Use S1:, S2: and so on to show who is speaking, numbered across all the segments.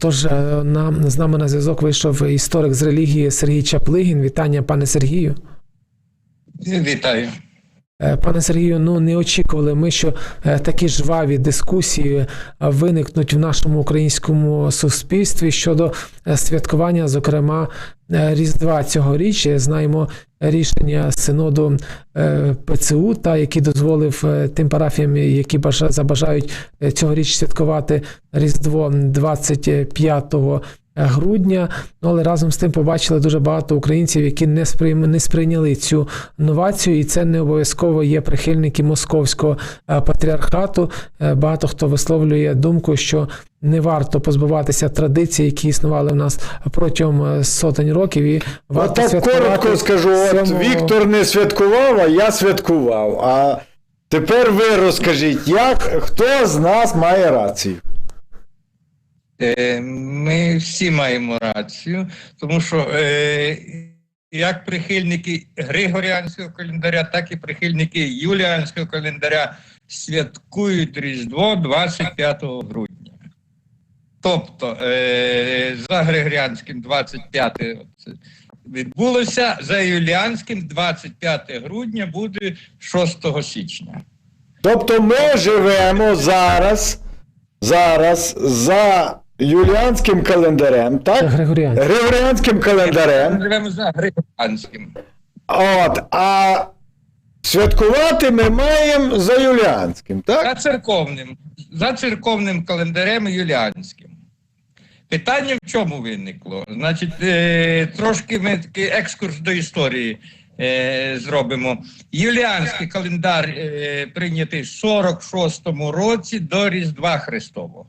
S1: Отож, е, нам з нами на зв'язок вийшов історик з релігії Сергій Чаплигін. Вітання, пане Сергію.
S2: Вітаю.
S1: Е, Пане Сергію, ну не очікували ми, що е, такі жваві дискусії е, виникнуть в нашому українському суспільстві щодо святкування, зокрема Різдва цьогоріч. Знаємо рішення синоду ПЦУ, та який дозволив тим парафіям, які бажа- забажають цьогоріч святкувати Різдво 25 грудня. Ну, але разом з тим побачили дуже багато українців, які не сприйм... не сприйняли цю новацію, і це не обов'язково є прихильники московського е, патріархату. Е, Багато хто висловлює думку, що не варто позбуватися традицій, які існували в нас протягом е, сотень років. І варто
S3: Отак
S1: святкувати
S3: коротко скажу: от
S1: сьомого-
S3: Віктор не святкував, а я святкував. А тепер ви розкажіть, як хто з нас має рацію?
S2: Е, Ми всі маємо рацію, тому що е, як прихильники Григоріанського календаря, так і прихильники Юліанського календаря святкують Різдво 25 грудня. Тобто е, за Григоріанським 25 це відбулося, за Юліанським 25 грудня буде 6 січня.
S3: Тобто ми живемо зараз, зараз за юліанським календарем, так? Григоріанським
S2: Ми
S3: календарем.
S2: живемо за Григоріанським.
S3: От, а святкувати ми маємо за юліанським, так?
S2: За церковним, за церковним календарем юліанським. Питання в чому виникло? Значить, е, трошки ми такий екскурс до історії е, зробимо. Юліанський календар е, прийнятий в 46-му році до Різдва Христового.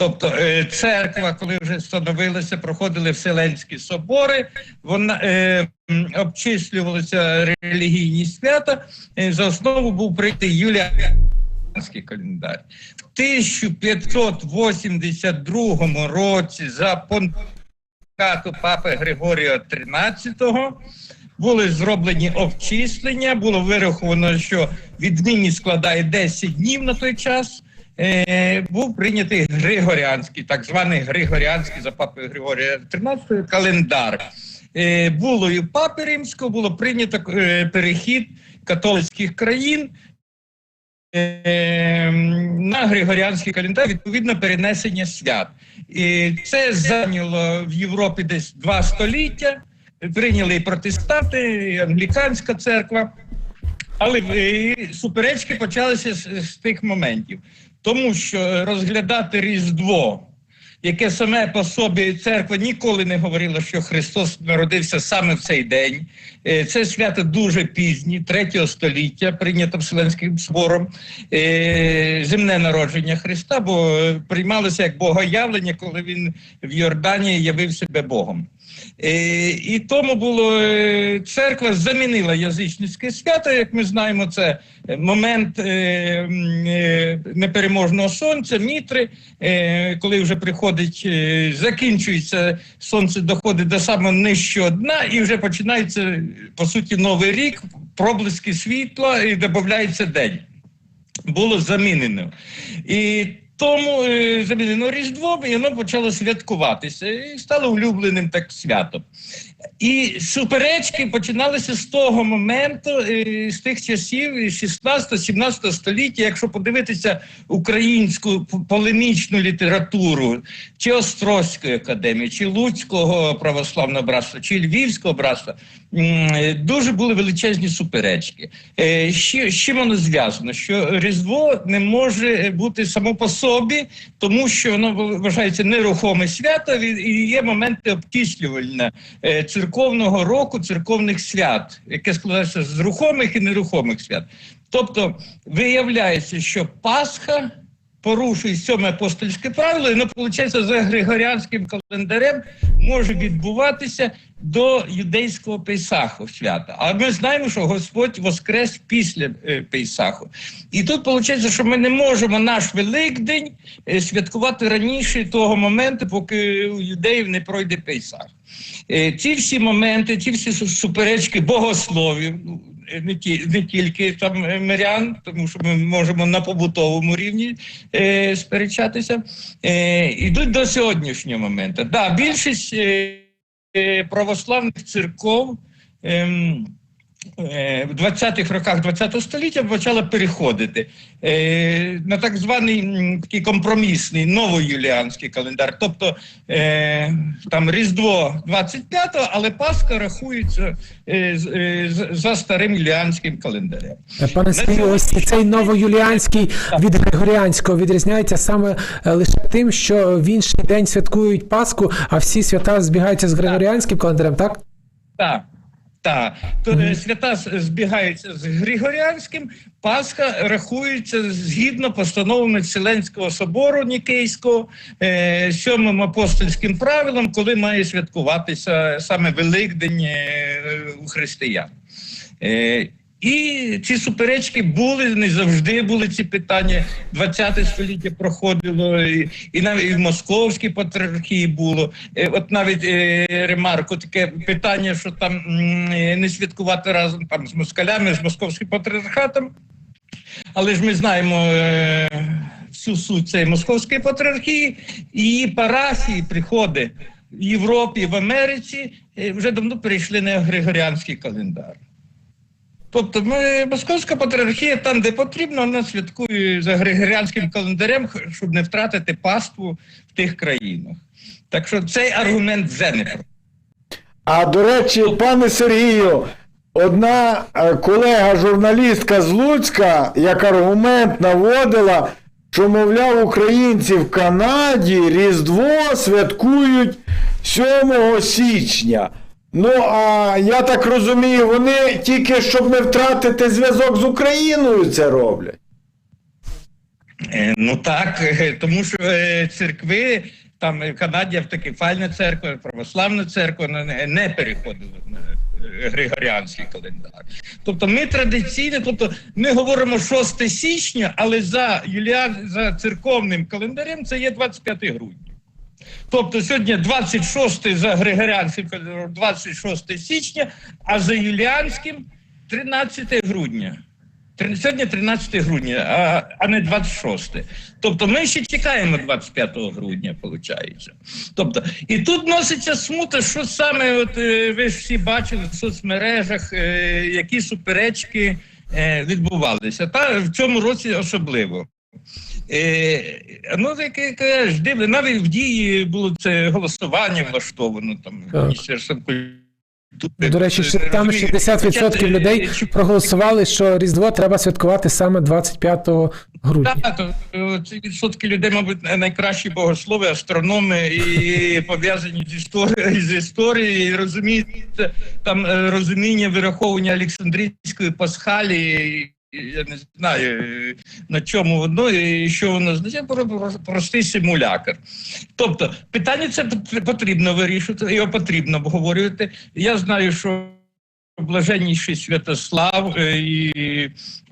S2: Тобто е, церква, коли вже встановилася, проходили Вселенські собори, вона е, обчислювалися релігійні свята. Е, за основу був прийнятий юліанський календар. В 1582 році за понтифікату папи Григорія XIII були зроблені обчислення, було вираховано, що віднині складає 10 днів на той час. Е, був прийнятий Григоріанський, так званий Григоріанський за папи Григорія XIII календар. Е, було і в папи римського, було прийнято е, перехід католицьких країн на Григоріанський календар, відповідно, перенесення свят. І це зайняло в Європі десь два століття. Прийняли і протестанти, і англіканська церква. Але суперечки почалися з, з тих моментів, тому що розглядати Різдво, яке саме по собі церква ніколи не говорила, що Христос народився саме в цей день. Е, Це свято дуже пізні, третього століття, прийнято Вселенським собором, е, земне народження Христа, бо е, приймалося як богоявлення, коли він в Йордані явив себе Богом. Е, і тому було е, церква замінила язичницьке свято. Як ми знаємо, це момент е, непереможного сонця, мітри, коли вже приходить, закінчується сонце, доходить до самого нижчого дна, і вже починається по суті новий рік, проблиски світла і додається день. Було замінено. І тому е, замінено Різдво, і воно почало святкуватися і стало улюбленим так святом. І суперечки починалися з того моменту, е, з тих часів 16-17 століття, якщо подивитися українську полемічну літературу, чи Острозької академії, чи Луцького православного братства, чи Львівського братства, е, дуже були величезні суперечки. Е, з чим воно зв'язано? Що Різдво не може бути само по собі, тому що воно вважається нерухоме свято і- є моменти обтіслювання е, церковного року, церковних свят, яке складається з рухомих і нерухомих свят. Тобто виявляється, що Пасха порушує сьоме апостольське правило, і воно, виходить, за григоріанським календарем може відбуватися до юдейського Пейсаху свята. А ми знаємо, що Господь воскрес після е, Пейсаху. І тут виходить, що ми не можемо наш Великдень е, святкувати раніше того моменту, поки у юдеїв не пройде Пейсах. Е, Ці всі моменти, ці всі суперечки богословів, ну, не, ті, не тільки там е, мирян, тому що ми можемо на побутовому рівні е, сперечатися, е, йдуть до сьогоднішнього моменту. Да, більшість е, е, православних церков. е, В 20-х роках ХХ століття почала переходити е, на так званий такий компромісний новоюліанський календар. Тобто е, там Різдво 25-го, але Пасха рахується е, е, за старим юліанським календарем.
S1: Е, Пане Сергію, ось цей новоюліанський від Григоріанського відрізняється саме е, лише тим, що в інший день святкують Пасху, а всі свята збігаються з Григоріанським календарем, так?
S2: Так. Так, то е, свята збігаються з Григоріанським, Пасха рахується згідно постановами Вселенського собору Нікейського, е, сьомим апостольським правилом, коли має святкуватися саме Великдень е, у християн. Е, і ці суперечки були не завжди були ці питання. 20 століття проходило, і, і навіть і в московській патріархії було. Е, от навіть е, ремарку, таке питання, що там е, не святкувати разом там з москалями, з московським патріархатом. Але ж ми знаємо е, всю суть цієї московської патріархії, її парафії, приходи в Європі, в Америці е, вже давно перейшли на Григоріанський календар. Тобто ми, московська патріархія там, де потрібно, вона святкує за Григоріанським календарем, щоб не втратити паству в тих країнах. Так що цей аргумент вже.
S3: А до речі, пане Сергію, одна е, колега журналістка з Луцька як аргумент наводила, що, мовляв, українці в Канаді Різдво святкують 7 січня. Ну, а я так розумію, вони тільки щоб не втратити зв'язок з Україною це роблять.
S2: Е, Ну так, е, тому що е, церкви, там в Канаді автокефальна церква, православна церква не, переходила на Григоріанський календар. Тобто ми традиційно, тобто ми говоримо 6 січня, але за Юліан, за церковним календарем це є 25 грудня. Тобто сьогодні 26 за Григоріанським календарем 26 січня, а за Юліанським 13 грудня. Сьогодні 13 грудня, а, а не 26. Тобто ми ще чекаємо 25 грудня, виходить. Тобто, і тут носиться смута, що саме, от е, ви ж всі бачили в соцмережах, е, які суперечки е, відбувалися. Та в цьому році особливо. Е, ну, яке ж дивне, навіть в дії було це голосування влаштовано там міністерством культури.
S1: До речі, там
S2: Розумієте,
S1: 60%
S2: е,
S1: людей проголосували, що Різдво треба святкувати саме 25 грудня.
S2: Так, то, е, ці відсотки людей, мабуть, найкращі богослови, астрономи і пов'язані з історією з історією, і розумієте, там е, розуміння вираховування Олександрійської пасхалії. Я не знаю на чому воно і що воно означає, про- про- простий симулятор. Тобто, питання це пот- потрібно вирішувати, його потрібно обговорювати. Я знаю, що блаженніший Святослав е, і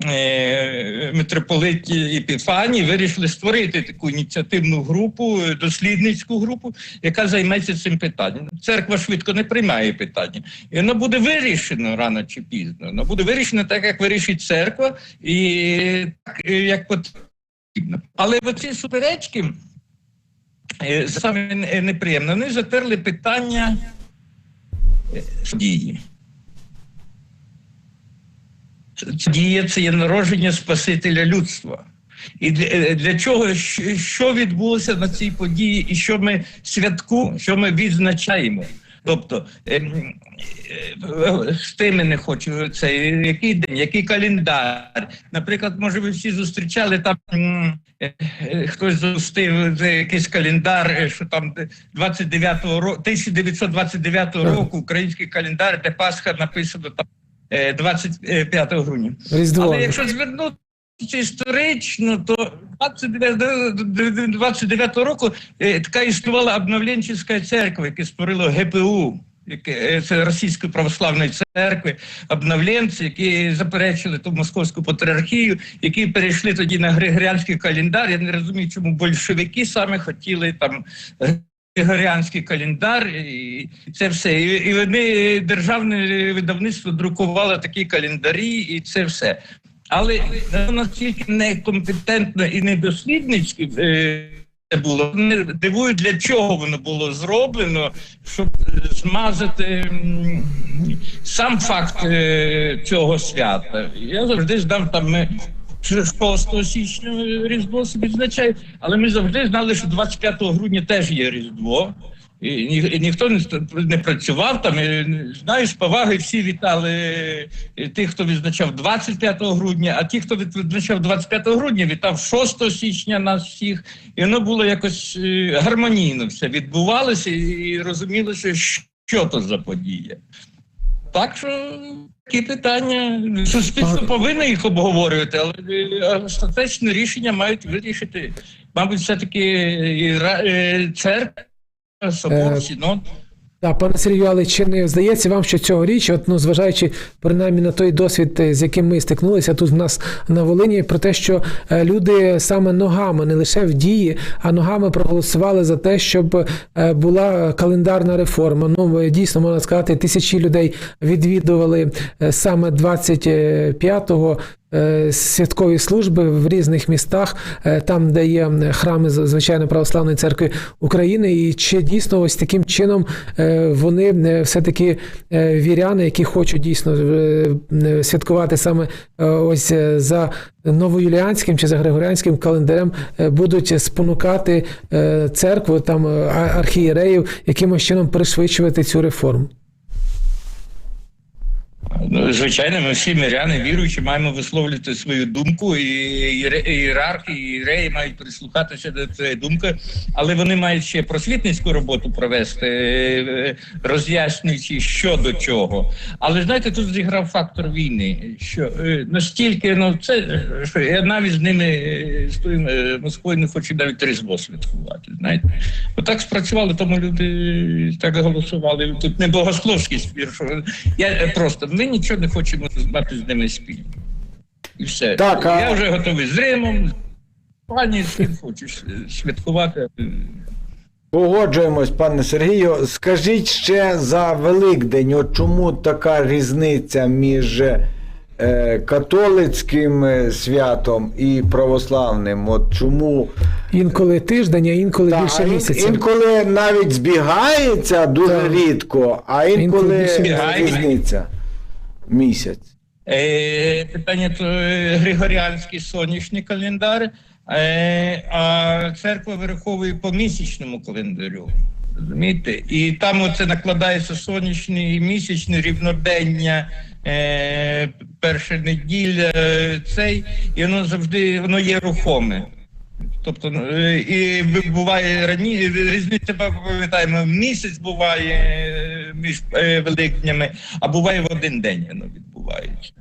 S2: е, митрополит Епіфаній вирішили створити таку ініціативну групу, дослідницьку групу, яка займеться цим питанням. Церква швидко не приймає питання. І воно буде вирішено рано чи пізно. Воно буде вирішено так, як вирішить церква, і так, е, як потрібно. Але оці суперечки саме не- неприємно. Вони затерли питання дії. Дія це є народження Спасителя людства. І для, е, для чого що- відбулося на цій події, і що ми святкуємо, що ми відзначаємо? Тобто ем, е, з тими не хочу це який день, який календар. Наприклад, може, ви всі зустрічали там е, е, хтось зустрів якийсь календар, е, що там 29-го року, 1929 року, український календар, де Пасха написано там е, 25 грудня.
S1: Різдво.
S2: Але якщо звернутися історично, то 29, 29 року е, така існувала обновленчеська церква, яка створила ГПУ. яке- е, Це Російської православної церкви, обновленці, які заперечили ту московську патріархію, які перейшли тоді на Григоріанський календар. Я не розумію, чому большевики саме хотіли там Григоріанський календар, і це все. І, вони державне видавництво друкувало такі календарі, і це все. Але настільки некомпетентно і недослідницьке е, це було. Мене дивує, для чого воно було зроблено, щоб змазати сам факт е, цього свята. Я завжди знав там. Ми 6 січня Різдво собі відзначають, але ми завжди знали, що 25 грудня теж є Різдво. І, ні, ніхто не, не працював там. І, знаєш, поваги всі вітали е, тих, хто відзначав 25 грудня, а ті, хто відзначав 25 грудня, вітав 6 січня нас всіх. І воно було якось е, гармонійно все відбувалося, і розумілося, що то за подія. Так що такі питання. Суспільство повинно їх обговорювати, але е, остаточне рішення мають вирішити, мабуть, все-таки і ра- е, церква, собор,
S1: Е,
S2: синод.
S1: Так, пане Сергію, але чи не здається вам, що цьогоріч, от, ну, зважаючи принаймні на той досвід, е, з яким ми стикнулися тут в нас на Волині, про те, що е, люди саме ногами, не лише в дії, а ногами проголосували за те, щоб е, була календарна реформа. Ну, дійсно, можна сказати, тисячі людей відвідували саме 25-го е, святкові служби в різних містах, е, там, де є храми звичайно православної церкви України, і чи дійсно ось таким чином е, вони е, все-таки е, віряни, які хочуть дійсно е, е, святкувати саме е, ось е, за новоюліанським чи за григоріанським календарем, е, будуть спонукати е, церкву там е, архієреїв якимось чином пришвидшувати цю реформу.
S2: Ну, звичайно, ми всі миряни віруючі маємо висловлювати свою думку, і ієрархи, і ієреї мають прислухатися до цієї думки, але вони мають ще просвітницьку роботу провести, е, роз'яснюючи, що до чого. Але знаєте, тут зіграв фактор війни, що е, настільки ну це е, що я навіть з ними е, з е, Москвою не хочу навіть різдво святкувати. Знаєте, отак спрацювали, тому люди так голосували. Тут не богословський спір. Що я е, просто ми нічого не хочемо мати з ними спільно. І все.
S3: Так, а-
S2: Я вже готовий з Римом. Пані, з ким хочеш святкувати.
S3: Погоджуємось, пане Сергію. Скажіть ще за Великдень, от чому така різниця між е, католицьким е, святом і православним? От чому
S1: Інколи тиждень, а інколи
S3: Та,
S1: більше місяця.
S3: інколи навіть збігається дуже
S1: Так.
S3: рідко, а інколи
S1: Інколи
S3: різниця. Місяць.
S2: Е, питання то е, Григоріанський сонячний календар, е, а церква вираховує по місячному календарю. Розумієте? І там оце накладається сонячний і місячний рівнодення, е, перша неділя, цей, і воно завжди воно є рухоме. Тобто, е, і буває раніше, різниця пам'ятаємо, місяць буває між великнями, а буває в один день воно відбувається.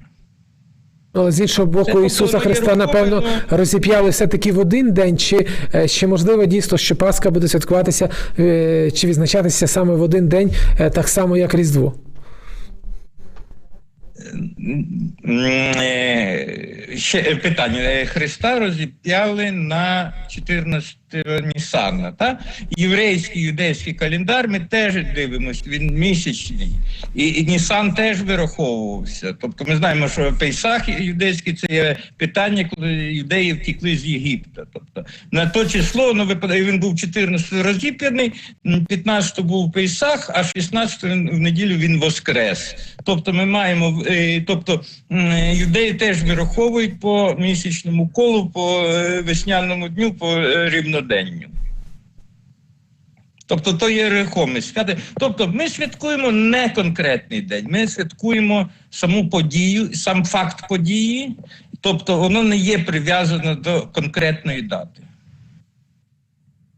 S1: Але з іншого боку, Ісуса Христа, напевно,
S2: рухоме,
S1: розіп'яли все-таки в один день, чи, ще можливо дійсно, що Пасха буде святкуватися е, чи відзначатися саме в один день, е, так само, як Різдво.
S2: Е, Ще питання. Е, Христа розіп'яли на 14 Нісана. Та? Єврейський юдейський календар ми теж дивимося, він місячний. І, і Нісан теж вираховувався. Тобто ми знаємо, що Пейсах юдейський це є питання, коли юдеї втекли з Єгипта. Тобто на то число ну, він був 14 розіп'яний, 15 був Пейсах, а 16 він- в неділю він воскрес. Тобто ми маємо, е, тобто м, юдеї теж вираховують по місячному колу, по е, весняному дню, по е, рівноденню. Тобто то є рухомість. Тобто ми святкуємо не конкретний день, ми святкуємо саму подію, сам факт події, тобто воно не є прив'язано до конкретної дати.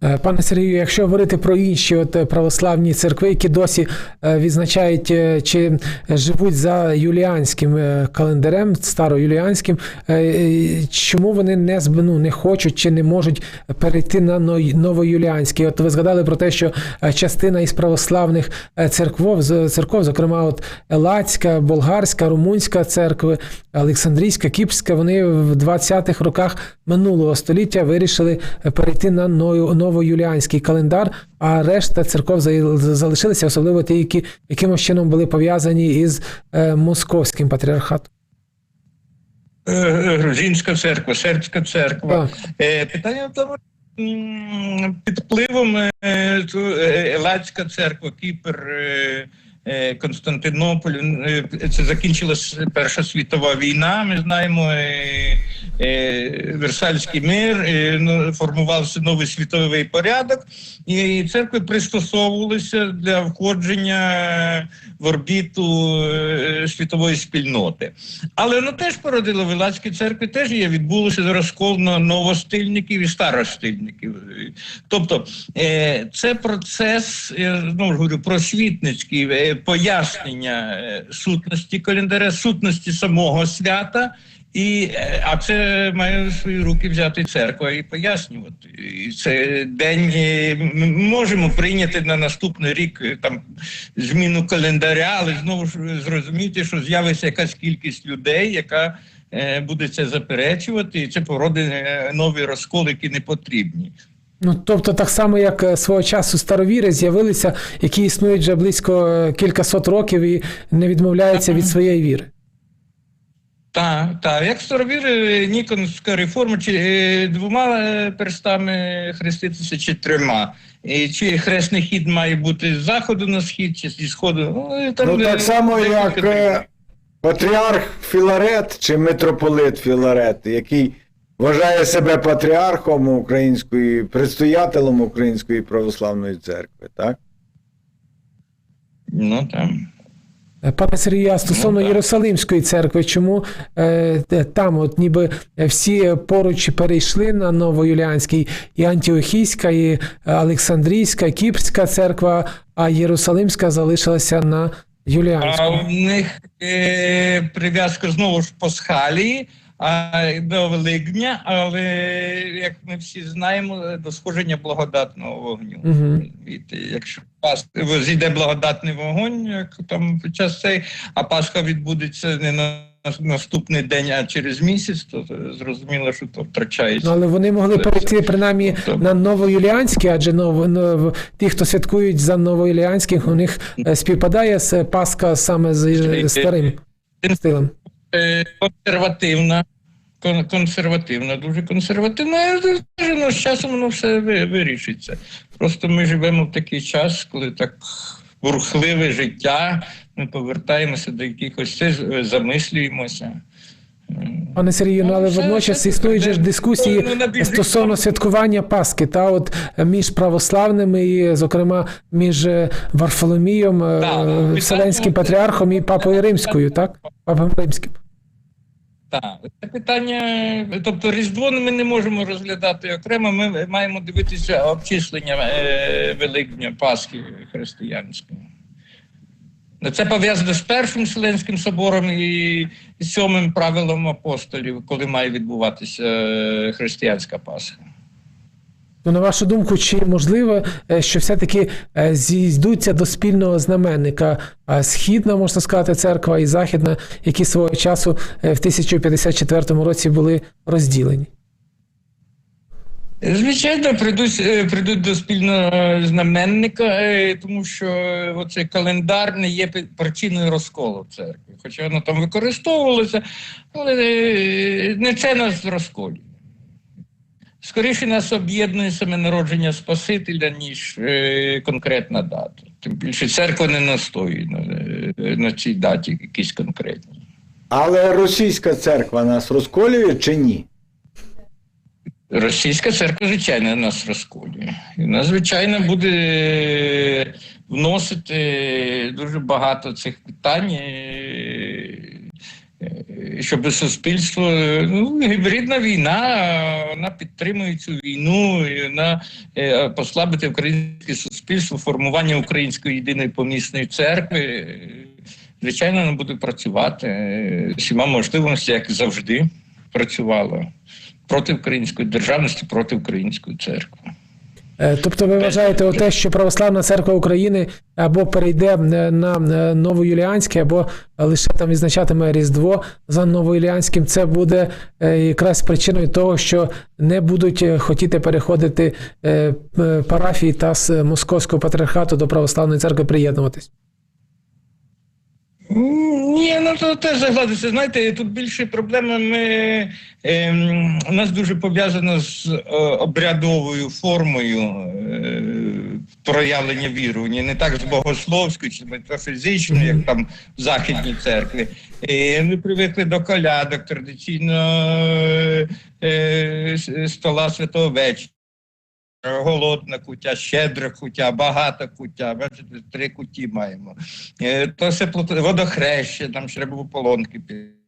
S1: Е, Пане Сергію, якщо говорити про інші от е, православні церкви, які досі е, відзначають чи живуть за юліанським календарем, староюліанським, чому вони не зб- ну, не хочуть чи не можуть перейти на новоюліанський? От ви згадали про те, що частина із православних церков, церков, зокрема, от Елацька, Болгарська, Румунська церкви, Олександрійська, Кіпрська, вони в 20-х роках минулого століття вирішили перейти на ною- новоюліанський календар, а решта церков залишилися, особливо ті, які якимось чином були пов'язані із е, московським патріархатом.
S2: Е, е, Грузинська церква, сербська церква.
S1: Так.
S2: Е, Питання в тому, під впливом е, е, Елацька церква, Кіпр, е, Константинополь, е, це закінчилась Перша світова війна. Ми знаємо е, Версальський мир, ну, формувався новий світовий порядок, і церкви пристосовувалися для входження в орбіту світової спільноти. Але воно теж породило в Ілацькій церкві, теж є, відбулося розкол на новостильників і старостильників. Тобто це процес, ж говорю, просвітницький пояснення е, сутності календаря, сутності самого свята. І, е, а це має в свої руки взяти церква і пояснювати. І це день е, ми можемо прийняти на наступний рік там зміну календаря, але знову ж зрозуміти, що з'явиться якась кількість людей, яка е, буде це заперечувати, і це породить е, нові розколи, які не потрібні.
S1: Ну, тобто, так само, як е, свого часу старовіри з'явилися, які існують вже близько е, кількасот років і не відмовляються від своєї віри.
S2: Так, так. Як старовіри, Ніконська реформа, чи е, двома е, перстами хреститися, чи трьома. І чи хресний хід має бути з заходу на схід, чи зі сходу. Ну, там,
S3: Ну
S2: е,
S3: так само, як е, патріарх Філарет чи митрополит Філарет, який вважає себе патріархом української, предстоятелем Української православної церкви, так?
S2: Ну там.
S1: Е, Пане Сергію, стосовно
S2: так.
S1: Єрусалимської церкви, чому е, там, от ніби всі поруч перейшли на Новоюліанський і Антіохійська, і Олександрійська, і Кіпрська церква, а Єрусалимська залишилася на
S2: А в них е, прив'язка знову ж пасхалії до Великдня, але як ми всі знаємо, до сходження благодатного вогню.
S1: Угу.
S2: Від, якщо пас зійде благодатний вогонь, як там під час цей, а Пасха відбудеться не на наступний день, а через місяць, то зрозуміло, що то втрачається.
S1: Ну, але вони могли перейти принаймні
S2: Тобто-
S1: на Новоюліанське, адже нов, нов, ті, хто святкують за Новоюліанських, у них е, співпадає Пасха саме з е, старим стилем.
S2: Е, консервативна. Кон- Консервативна, дуже консервативна. Я кажу, ну, з часом воно все вирішиться. Просто ми живемо в такий час, коли так бурхливе життя, ми повертаємося до якихось це, замислюємося.
S1: Пане Сергію, ну але
S2: Ну, все-
S1: водночас існують же ж дискусії
S2: Ну,
S1: стосовно святкування Пасхи, та от е, між православними, і, зокрема, між е, Варфоломієм, е, Вселенським патріархом і Папою Римською, так? Папою Римським.
S2: Так, це питання, тобто Різдво ми не можемо розглядати окремо. Ми маємо дивитися обчислення е, Великдня Пасхи християнської. Ну, Це пов'язано з першим Вселенським собором і сьомим правилом апостолів, коли має відбуватися е, християнська Пасха.
S1: Ну, на вашу думку, чи можливо, е, що все-таки е, зійдуться до спільного знаменника а східна, можна сказати, церква і західна, які свого часу е, в 1054 році були розділені?
S2: Звичайно, прийдуть, е, прийдуть до спільного знаменника, е, тому що е, оцей календар не є причиною розколу церкви. Хоча воно там використовувалося, але е, не це нас розколює. Скоріше нас об'єднує саме народження Спасителя, ніж е, конкретна дата. Тим більше церква не настоює на, е, на цій даті якісь конкретні.
S3: Але російська церква нас розколює чи ні?
S2: Російська церква, звичайно, нас розколює. І вона, звичайно, буде вносити дуже багато цих питань, е, е, щоб суспільство. Ну, гібридна війна, вона підтримує цю війну, вона е, послабити українське суспільство, формування української єдиної помісної церкви. Е, Звичайно, вона буде працювати е, всіма можливостями, як завжди працювала проти української державності, проти української церкви.
S1: Е, Тобто ви вважаєте те, що Православна церква України або перейде е, на е, новоюліанське, або лише там відзначатиме Різдво за новоюліанським, це буде якраз причиною того, що не будуть хотіти переходити парафії та з Московського патріархату до Православної церкви приєднуватись.
S2: Ні, ну то теж загладиться. Знаєте, тут більше проблема. Ми ем, у нас дуже пов'язано з е, обрядовою формою е, проявлення вірування, не так з богословською чи метафізичною, як там в західній церкві. І ми привикли до колядок традиційно е, е, стола святого вечора. Голодна куття, щедра куття, багата куття. Бачите, три куті маємо. Е, То все водохреще, там ще треба полонки пізнати.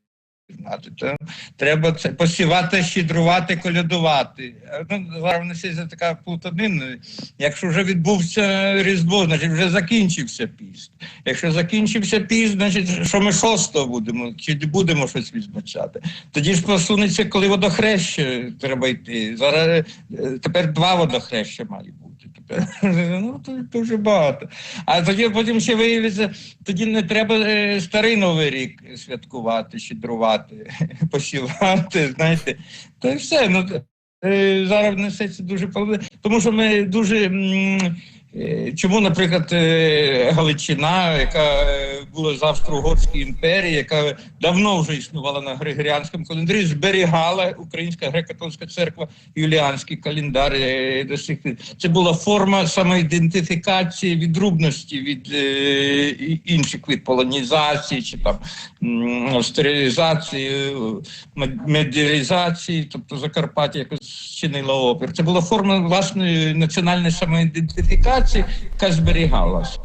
S2: То треба це посівати, щедрувати, колядувати. Ну, зараз несеться така плутанина. Якщо вже відбувся Різдво, значить вже закінчився піст. Якщо закінчився піст, значить, що ми шостого будемо, чи будемо щось відзначати. Тоді ж посунеться, коли водохреще треба йти. Зараз е, тепер два водохреща. Тепер ну дуже багато. А тоді потім ще виявиться, тоді не треба е, старий новий рік святкувати, щедрувати, посівати. Знаєте, то і все. Ну е, зараз несеться дуже тому що ми дуже. Е, Чому, наприклад, е, Галичина, яка е, була з Австро-Угорської імперії, яка давно вже існувала на Григоріанському календарі, зберігала Українська греко-католицька церква Юліанський календар до сих. Це була форма самоідентифікації відрубності від інших від полонізації чи там стерилізації, медіалізації, тобто Закарпаття якось чинила опір. Це була форма власної національної самоідентифікації, яка зберігалася.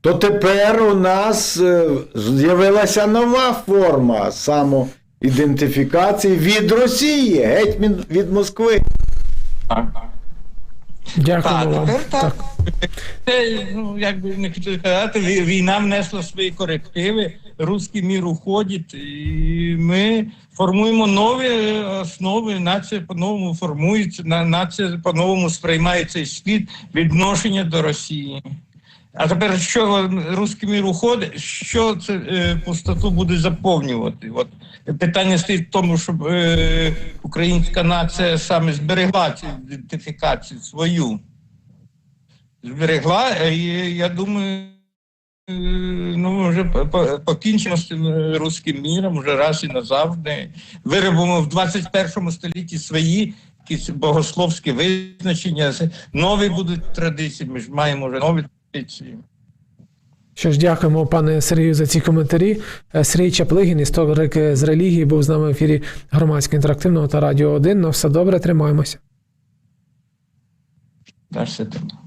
S3: То тепер у нас е, з'явилася нова форма самоідентифікації від Росії, геть від- Москви.
S2: Так.
S1: Дякую
S2: Так,
S1: вам.
S2: тепер так. Це, ну, як би не хотів сказати, війна внесла свої корективи, руський мір уходить, і ми формуємо нові е, основи, нація по-новому формується, на- нація по-новому сприймає цей світ, відношення до Росії. А тепер що руський мір уходить, що це е, пустоту буде заповнювати? От питання стоїть в тому, щоб е, українська нація саме зберегла цю ідентифікацію свою. Зберегла, е, і я думаю, ну ми вже по- по- покінчимо з цим е, руським міром вже раз і назавжди. Виробимо в 21 столітті свої якісь богословські визначення, нові будуть традиції. Ми ж маємо вже нові традиції.
S1: Що ж, дякуємо, пане Сергію, за ці коментарі. Е, Сергій Чаплигін, історик е, з релігії, був з нами в ефірі громадського інтерактивного та радіо 1. На все добре, тримаємося.
S2: Все добре.